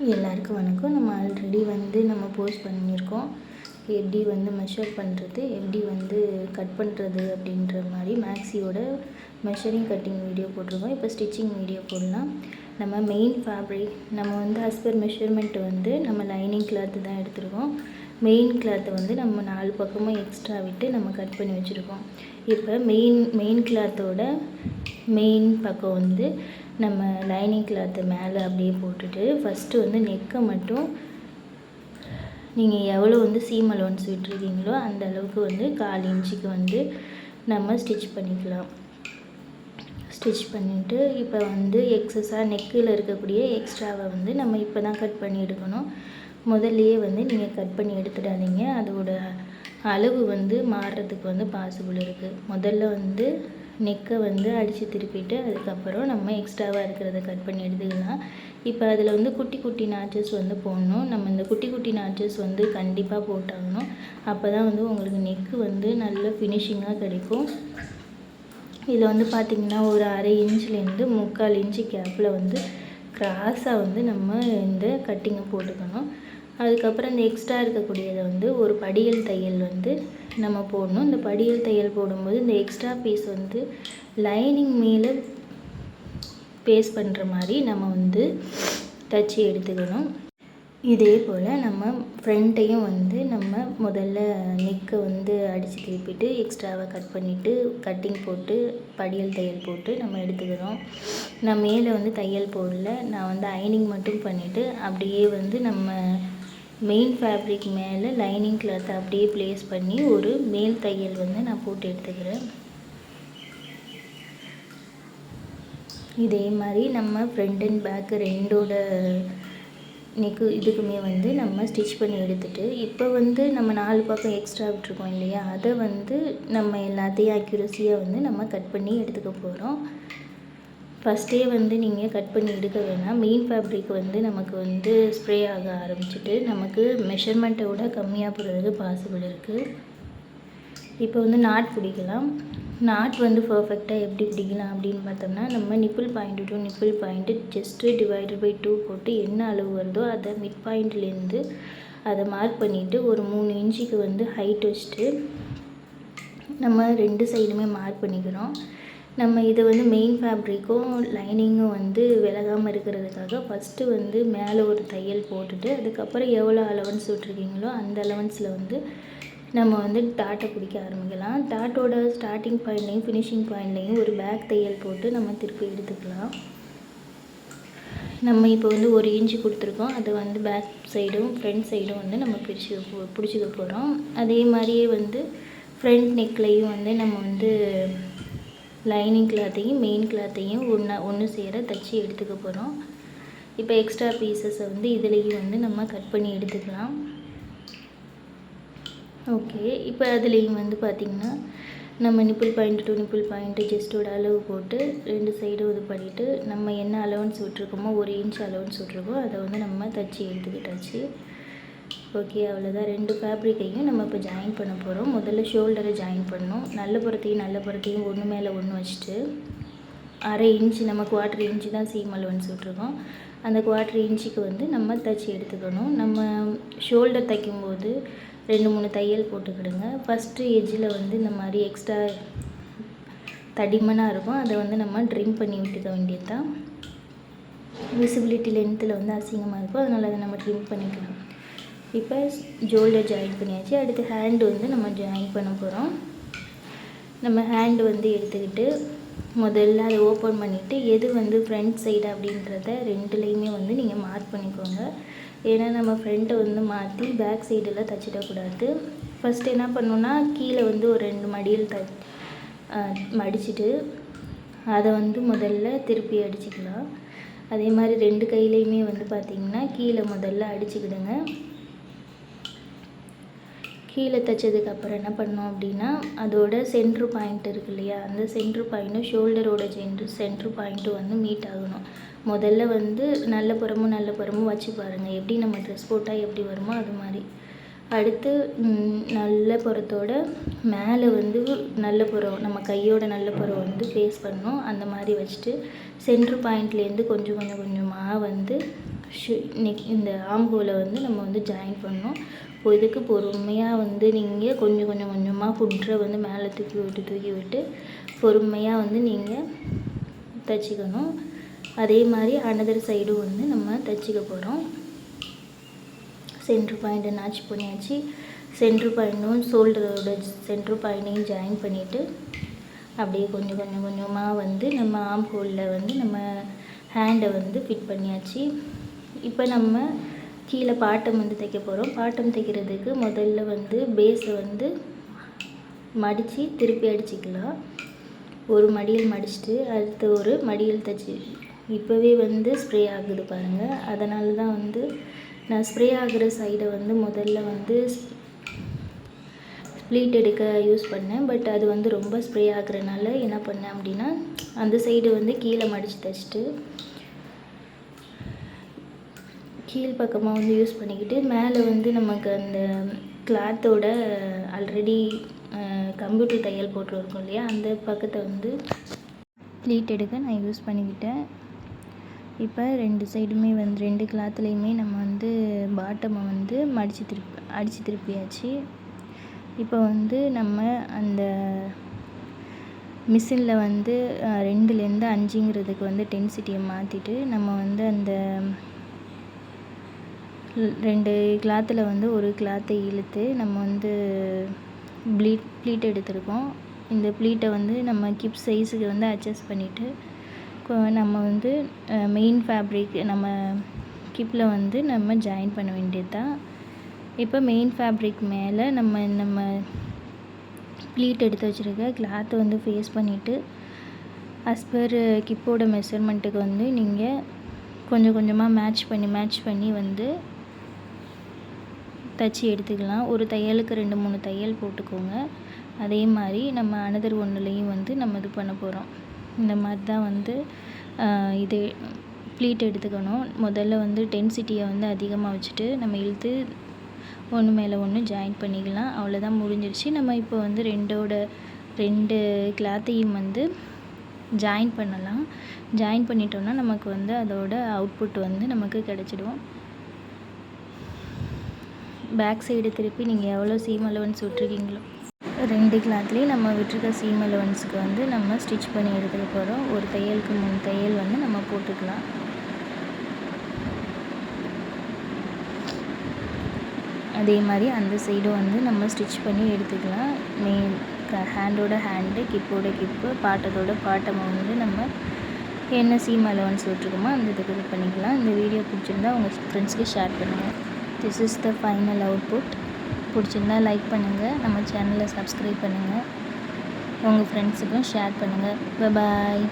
எல்லாருக்கும் வணக்கம். நம்ம ஆல்ரெடி வந்து நம்ம போஸ்ட் பண்ணியிருக்கோம். எப்படி வந்து மெஷர் பண்ணுறது எப்படி வந்து கட் பண்ணுறது அப்படின்ற மாதிரி மேக்ஸியோட மெஷரிங் கட்டிங் வீடியோ போட்டிருக்கோம். இப்போ ஸ்டிச்சிங் வீடியோ போடலாம். நம்ம மெயின் ஃபேப்ரிக் நம்ம வந்து as மெஷர்மெண்ட் வந்து நம்ம லைனிங் கிளாத்து தான் எடுத்திருக்கோம். மெயின் கிளாத்தை வந்து நம்ம நாலு பக்கமும் எக்ஸ்ட்ரா விட்டு நம்ம கட் பண்ணி வச்சுருக்கோம். இப்போ மெயின் மெயின் கிளாத்தோட மெயின் பக்கம் வந்து நம்ம லைனிங் கிளாத்து மேலே அப்படியே போட்டுட்டு ஃபஸ்ட்டு வந்து நெக்கை மட்டும் நீங்கள் எவ்வளோ வந்து சீம் அலோன்ஸ் விட்டுருக்கீங்களோ அந்த அளவுக்கு வந்து கால் இன்ச்சுக்கு வந்து நம்ம ஸ்டிச் பண்ணிக்கலாம். ஸ்டிச் பண்ணிவிட்டு இப்போ வந்து எக்ஸஸாக நெக்கில் இருக்கக்கூடிய எக்ஸ்ட்ராவை வந்து நம்ம இப்போ தான் கட் பண்ணி எடுக்கணும். முதல்லையே வந்து நீங்கள் கட் பண்ணி எடுத்துடாதீங்க. அதோட அளவு வந்து மாறுறதுக்கு வந்து பாசிபிள் இருக்குது முதல்ல வந்து நெக்கை வந்து அடித்து திருப்பிட்டு அதுக்கப்புறம் நம்ம எக்ஸ்ட்ராவாக இருக்கிறத கட் பண்ணி எடுத்துக்கலாம். இப்போ அதில் வந்து குட்டி குட்டி நாச்சஸ் வந்து போடணும். நம்ம இந்த குட்டி குட்டி நாச்சஸ் வந்து கண்டிப்பாக போட்டாகணும். அப்போ தான் வந்து உங்களுக்கு நெக்கு வந்து நல்ல ஃபினிஷிங்காக கிடைக்கும். இதில் வந்து பார்த்திங்கன்னா ஒரு அரை இன்ச்லேருந்து முக்கால் இன்ச்சு கேப்பில் வந்து கிராஸாக வந்து நம்ம இந்த கட்டிங்கை போட்டுக்கணும். அதுக்கப்புறம் இந்த எக்ஸ்ட்ரா இருக்கக்கூடியதை வந்து ஒரு படியல் தையல் வந்து நம்ம போடணும். இந்த படியல் தையல் போடும்போது இந்த எக்ஸ்ட்ரா பீஸ் வந்து லைனிங் மேலே பேஸ் பண்ணுற மாதிரி நம்ம வந்து தச்சு எடுத்துக்கணும். இதே போல் நம்ம ஃப்ரண்ட்டையும் வந்து நம்ம முதல்ல நெக்கை வந்து அடித்து திருப்பிட்டு எக்ஸ்ட்ராவாக கட் பண்ணிவிட்டு கட்டிங் போட்டு படியல் தையல் போட்டு நம்ம எடுத்துக்கிறோம் நான் மேலே வந்து தையல் போடல. நான் வந்து அயனிங் மட்டும் பண்ணிவிட்டு அப்படியே வந்து நம்ம மெயின் ஃபேப்ரிக் மேலே லைனிங் கிளாத்தை அப்படியே ப்ளேஸ் பண்ணி ஒரு மேல் தையல் வந்து நான் போட்டு எடுத்துக்கிறேன். இதே மாதிரி நம்ம ஃப்ரண்ட் அண்ட் பேக்கு ரெண்டோட நெக்கு இதுக்குமே வந்து நம்ம ஸ்டிச் பண்ணி எடுத்துட்டு இப்போ வந்து நம்ம நாலு பக்கம் எக்ஸ்ட்ரா விட்டுருக்கோம் இல்லையா? அதை வந்து நம்ம எல்லாத்தையும் அக்யூரஸியாக வந்து நம்ம கட் பண்ணி எடுத்துக்க போகிறோம் ஃபஸ்ட்டே வந்து நீங்கள் கட் பண்ணி எடுக்க வேணாம். மெயின் ஃபேப்ரிக் வந்து நமக்கு வந்து ஸ்ப்ரே ஆக ஆரம்பிச்சிட்டு நமக்கு மெஷர்மெண்ட்டை விட கம்மியாக போகிறதுக்கு பாசிபிள் இருக்குது இப்போ வந்து நாட் பிடிக்கலாம். நாட் வந்து பர்ஃபெக்டாக எப்படி பிடிக்கலாம் அப்படின்னு பார்த்தோம்னா நம்ம nipple point to nipple point just divided by two போட்டு என்ன அளவு வருதோ அதை மிட் பாயிண்ட்லேருந்து அதை மார்க் பண்ணிவிட்டு ஒரு மூணு இன்ச்சுக்கு வந்து ஹைட் வச்சுட்டு நம்ம ரெண்டு சைடுமே மார்க் பண்ணிக்கிறோம். நம்ம இதை வந்து மெயின் ஃபேப்ரிக்கும் லைனிங்கும் வந்து விலகாமல் இருக்கிறதுக்காக ஃபஸ்ட்டு வந்து மேலே ஒரு தையல் போட்டுட்டு அதுக்கப்புறம் எவ்வளோ அலவன்ஸ் விட்ருக்கீங்களோ அந்த அலவன்ஸில் வந்து நம்ம வந்து டாட்டை பிடிக்க ஆரம்பிக்கலாம். டாட்டோட ஸ்டார்டிங் பாயிண்ட்லேயும் ஃபினிஷிங் பாயிண்ட்லேயும் ஒரு பேக் தையல் போட்டு நம்ம திருப்பி எடுத்துக்கலாம். நம்ம இப்போ வந்து ஒரு இன்ச்சு கொடுத்துருக்கோம். அதை வந்து பேக் சைடும் ஃப்ரண்ட் சைடும் வந்து நம்ம பிடிச்சி பிடிச்சிக்க போகிறோம் அதே மாதிரியே வந்து ஃப்ரண்ட் நெக்லையும் வந்து நம்ம வந்து லைனிங் கிளாத்தையும் மெயின் கிளாத்தையும் ஒன்று ஒன்று சேர தச்சு எடுத்துக்க போகிறோம் இப்போ எக்ஸ்ட்ரா பீசஸை வந்து இதுலேயும் வந்து நம்ம கட் பண்ணி எடுத்துக்கலாம். ஓகே இப்போ அதுலேயும் வந்து பார்த்திங்கன்னா நம்ம nipple point to nipple point ஜஸ்ட்டோட அளவு போட்டு ரெண்டு சைடும் இது பண்ணிவிட்டு நம்ம என்ன அலவன்ஸ் விட்ருக்கோமோ ஒரு இன்ச் அலவன்ஸ் விட்ருக்கோம் அதை வந்து நம்ம தச்சு எடுத்துக்கிட்டாச்சு. ஓகே அவ்வளோதான் ரெண்டு ஃபேப்ரிக்கையும் நம்ம இப்போ ஜாயின் பண்ண போகிறோம் முதல்ல ஷோல்டரை ஜாயின் பண்ணணும். நல்ல புறத்தையும் நல்ல புறத்தையும் ஒன்று மேலே ஒன்று வச்சுட்டு அரை இன்ச்சு நம்ம குவார்ட்ரு இன்ச்சு தான் சீம் அலவன்ஸ் விட்ருக்கோம் அந்த குவார்ட்ரு இன்ச்சுக்கு வந்து நம்ம தச்சு எடுத்துக்கணும். நம்ம ஷோல்டர் தைக்கும்போது ரெண்டு மூணு தையல் போட்டுக்கிடுங்க. ஃபஸ்ட்டு எஜ்ஜில் வந்து இந்த மாதிரி எக்ஸ்ட்ரா தடிமனாக இருக்கும். அதை வந்து நம்ம ட்ரிம் பண்ணி விட்டுக்க வேண்டியது தான் விசிபிலிட்டி லென்த்தில் வந்து அசிங்கமாக இருக்கும். அதனால் அதை நம்ம ட்ரிம் பண்ணிக்கலாம். இப்போ ஜோல்டர் ஜாயின் பண்ணியாச்சு. அடுத்து ஹேண்டு வந்து நம்ம ஜாயின் பண்ண போகிறோம் நம்ம ஹேண்டு வந்து எடுத்துக்கிட்டு முதல்ல அதை ஓப்பன் பண்ணிவிட்டு எது வந்து ஃப்ரண்ட் சைடு அப்படின்றத ரெண்டுலேயுமே வந்து நீங்கள் மார்க் பண்ணிக்கோங்க. ஏன்னா நம்ம ஃப்ரண்ட்டை வந்து மாற்றி பேக் சைடெல்லாம் தைச்சிடக்கூடாது. ஃபஸ்ட் என்ன பண்ணணுன்னா கீழே வந்து ஒரு ரெண்டு மடியில் த மடிச்சுட்டு அதை வந்து முதல்ல திருப்பி அடிச்சுக்கலாம். அதே மாதிரி ரெண்டு கையிலையுமே வந்து பார்த்திங்கன்னா கீழே முதல்ல அடிச்சுக்கிடுங்க. கீழே தைச்சதுக்கப்புறம் என்ன பண்ணோம் அப்படின்னா அதோட சென்ட்ரு பாயிண்ட் இருக்கு இல்லையா? அந்த சென்ட்ரு பாயிண்ட்டும் ஷோல்டரோட சென்ட்ரு சென்ட்ரு பாயிண்ட்டும் வந்து மீட் ஆகணும். முதல்ல வந்து நல்ல புறமும் நல்ல புறமும் வச்சு பாருங்கள் எப்படி நம்ம ட்ரெஸ் போட்டால் எப்படி வருமோ அது மாதிரி. அடுத்து நல்ல புறத்தோட மேலே வந்து நல்ல புறம் நம்ம கையோட நல்ல புறம் வந்து ஃபேஸ் பண்ணணும். அந்த மாதிரி வச்சுட்டு சென்ட்ரு பாயிண்ட்லேருந்து கொஞ்சம் கொஞ்சம் கொஞ்சமாக வந்து நெக் இந்த ஆம்பூவில் வந்து நம்ம வந்து ஜாயின் பண்ணணும் இப்போ இதுக்கு பொறுமையாக வந்து நீங்கள் கொஞ்சம் கொஞ்சம் கொஞ்சமாக ஃபுட்ரை வந்து மேலே தூக்கி விட்டு தூக்கி விட்டு பொறுமையாக வந்து நீங்கள் தைச்சிக்கணும். அதே மாதிரி அனதர் சைடும் வந்து நம்ம தைச்சிக்க போகிறோம் சென்ட்ரு பாயிண்ட்டை நாச் பண்ணியாச்சு. சென்ட்ரு பாயிண்ட்டும் ஷோல்டரோட சென்ட்ரு பாயிண்ட்டையும் ஜாயின் பண்ணிவிட்டு அப்படியே கொஞ்சம் கொஞ்சம் கொஞ்சமாக வந்து நம்ம ஆம் ஹோலில் வந்து நம்ம ஹேண்டை வந்து ஃபிட் பண்ணியாச்சு. இப்போ நம்ம கீழே பாட்டம் வந்து தைக்க போகிறோம் பாட்டம் தைக்கிறதுக்கு முதல்ல வந்து பேஸை வந்து மடித்து திருப்பி அடிச்சுக்கலாம். ஒரு மடியில் மடிச்சுட்டு அடுத்து ஒரு மடியில் தைச்சி. இப்போவே வந்து ஸ்ப்ரே ஆகுது பாருங்கள் அதனால தான் வந்து நான் ஸ்ப்ரே ஆகிற சைடை வந்து முதல்ல வந்து ஸ்ப்ளீட் எடுக்க யூஸ் பண்ணேன். பட் அது வந்து ரொம்ப ஸ்ப்ரே ஆகுறனால என்ன பண்ணேன் அப்படின்னா அந்த சைடு வந்து கீழே மடித்து தைச்சிட்டு கீழ் பக்கமாக வந்து யூஸ் பண்ணிக்கிட்டு மேலே வந்து நமக்கு அந்த கிளாத்தோட ஆல்ரெடி கம்ப்யூட்டர் தையல் போட்டுருக்கோம் இல்லையா? அந்த பக்கத்தை வந்து ப்ளீட் எடுக்க நான் யூஸ் பண்ணிக்கிட்டேன். இப்போ ரெண்டு சைடுமே வந்து ரெண்டு கிளாத்துலேயுமே நம்ம வந்து பாட்டமை வந்து மடித்து திருப்பி அடித்து திருப்பியாச்சு. இப்போ வந்து நம்ம அந்த மிஷினில் வந்து ரெண்டுலேருந்து அஞ்சுங்கிறதுக்கு வந்து டென்சிட்டியை மாற்றிட்டு நம்ம வந்து அந்த ரெண்டு கிளாத்தில் வந்து ஒரு கிளாத்தை இழுத்து நம்ம வந்து ப்ளீட் ப்ளீட் எடுத்திருக்கோம். இந்த ப்ளீட்டை வந்து நம்ம கிப் சைஸுக்கு வந்து அட்ஜஸ்ட் பண்ணிவிட்டு நம்ம வந்து மெயின் ஃபேப்ரிக் நம்ம கிப்பில் வந்து நம்ம ஜாயின் பண்ண வேண்டியது தான் இப்போ மெயின் ஃபேப்ரிக் மேலே நம்ம நம்ம ப்ளீட் எடுத்து வச்சுருக்க கிளாத்தை வந்து ஃபேஸ் பண்ணிவிட்டு அஸ் பர் கிப்போட மெஷர்மெண்ட்டுக்கு வந்து நீங்கள் கொஞ்சம் கொஞ்சமாக மேட்ச் பண்ணி மேட்ச் பண்ணி வந்து தச்சு எடுத்துக்கலாம். ஒரு தையலுக்கு ரெண்டு மூணு தையல் போட்டுக்கோங்க. அதே மாதிரி நம்ம அனதர் ஒன்றுலேயும் வந்து நம்ம இது பண்ண போகிறோம் இந்த மாதிரி தான் வந்து இது ப்ளீட் எடுத்துக்கணும். முதல்ல வந்து டென்சிட்டியை வந்து அதிகமாக வச்சுட்டு நம்ம இழுத்து ஒன்று மேலே ஒன்று ஜாயின் பண்ணிக்கலாம். அவ்வளோதான் முடிஞ்சிருச்சு. நம்ம இப்போ வந்து ரெண்டோட ரெண்டு கிளாத்தையும் வந்து ஜாயின் பண்ணலாம். ஜாயின் பண்ணிட்டோம்னா நமக்கு வந்து அதோட அவுட்புட் வந்து நமக்கு கிடச்சிடும். பேக் சைடு திருப்பி நீங்கள் எவ்வளோ சீம் அலவன்ஸ் விட்ருக்கீங்களோ ரெண்டு கிளாத்லேயும் நம்ம விட்டுருக்க சீம் அலவன்ஸுக்கு வந்து நம்ம ஸ்டிச் பண்ணி எடுத்துக்க போகிறோம் ஒரு தையலுக்கு மூணு தையல் வந்து நம்ம போட்டுக்கலாம். அதே மாதிரி அந்த சைடும் வந்து நம்ம ஸ்டிச் பண்ணி எடுத்துக்கலாம். மெயின் ஹேண்டோட ஹேண்டு கிப்போட கிப்பு பாட்டத்தோட பாட்டமை வந்து நம்ம என்ன சீம் அலவன்ஸ் விட்டுருக்கோமோ அந்த இதுக்கு இது பண்ணிக்கலாம். இந்த வீடியோ பிடிச்சிருந்தா உங்கள் ஃப்ரெண்ட்ஸ்க்கு ஷேர் பண்ணுங்கள் this is the final output பிடிச்சிருந்தா லைக் பண்ணுங்கள் நம்ம சேனலை சப்ஸ்கிரைப் பண்ணுங்கள் உங்கள் ஃப்ரெண்ட்ஸுக்கும் ஷேர் பண்ணுங்கள் பாய்